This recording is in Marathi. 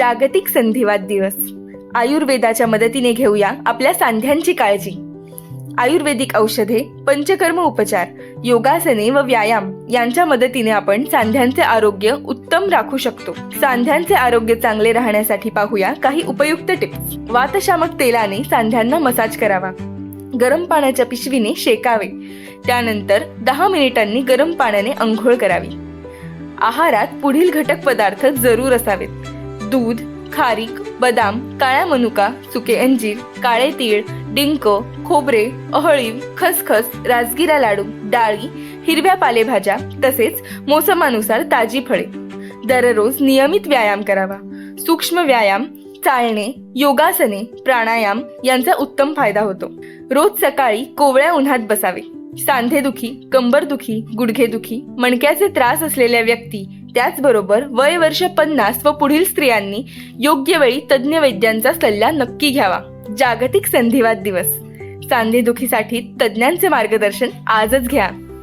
जागतिक संधिवात दिवस. आयुर्वेदाच्या मदतीने घेऊया आपल्या सांध्यांची काळजी. आयुर्वेदिक औषधे पंचकर्म उपचार योगासने व व्यायाम यांच्या मदतीने आपण सांध्यांचे आरोग्य उत्तम राखू शकतो. सांध्यांचे आरोग्य चांगले राहण्यासाठी पाहूया काही उपयुक्त टिप्स. वातशामक तेलाने सांध्यांना मसाज करावा. गरम पाण्याच्या पिशवीने शेकावे. त्यानंतर दहा मिनिटांनी गरम पाण्याने अंघोळ करावी. आहारात पुढील घटक पदार्थ जरूर असावेत. दूध खारीक बदाम काळ्या मनुका सुके अंजीर काळे तीळ डिंक खोबरे अहळीव खसखस राजगिरा लाडू डाळी हिरव्या पालेभाज्या तसेच मोसमानुसार ताजी फळे. दररोज नियमित व्यायाम करावा. सूक्ष्म व्यायाम चालणे योगासने प्राणायाम यांचा उत्तम फायदा होतो. रोज सकाळी कोवळ्या उन्हात बसावे. सांधेदुखी कंबरदुखी गुडघेदुखी मणक्याचे त्रास असलेल्या व्यक्ती त्याचबरोबर वय वर्ष पन्नास व पुढील स्त्रियांनी योग्य वेळी तज्ज्ञ वैद्यांचा सल्ला नक्की घ्यावा. जागतिक संधिवात दिवस. सांधेदुखीसाठी तज्ज्ञांचे मार्गदर्शन आजच घ्या.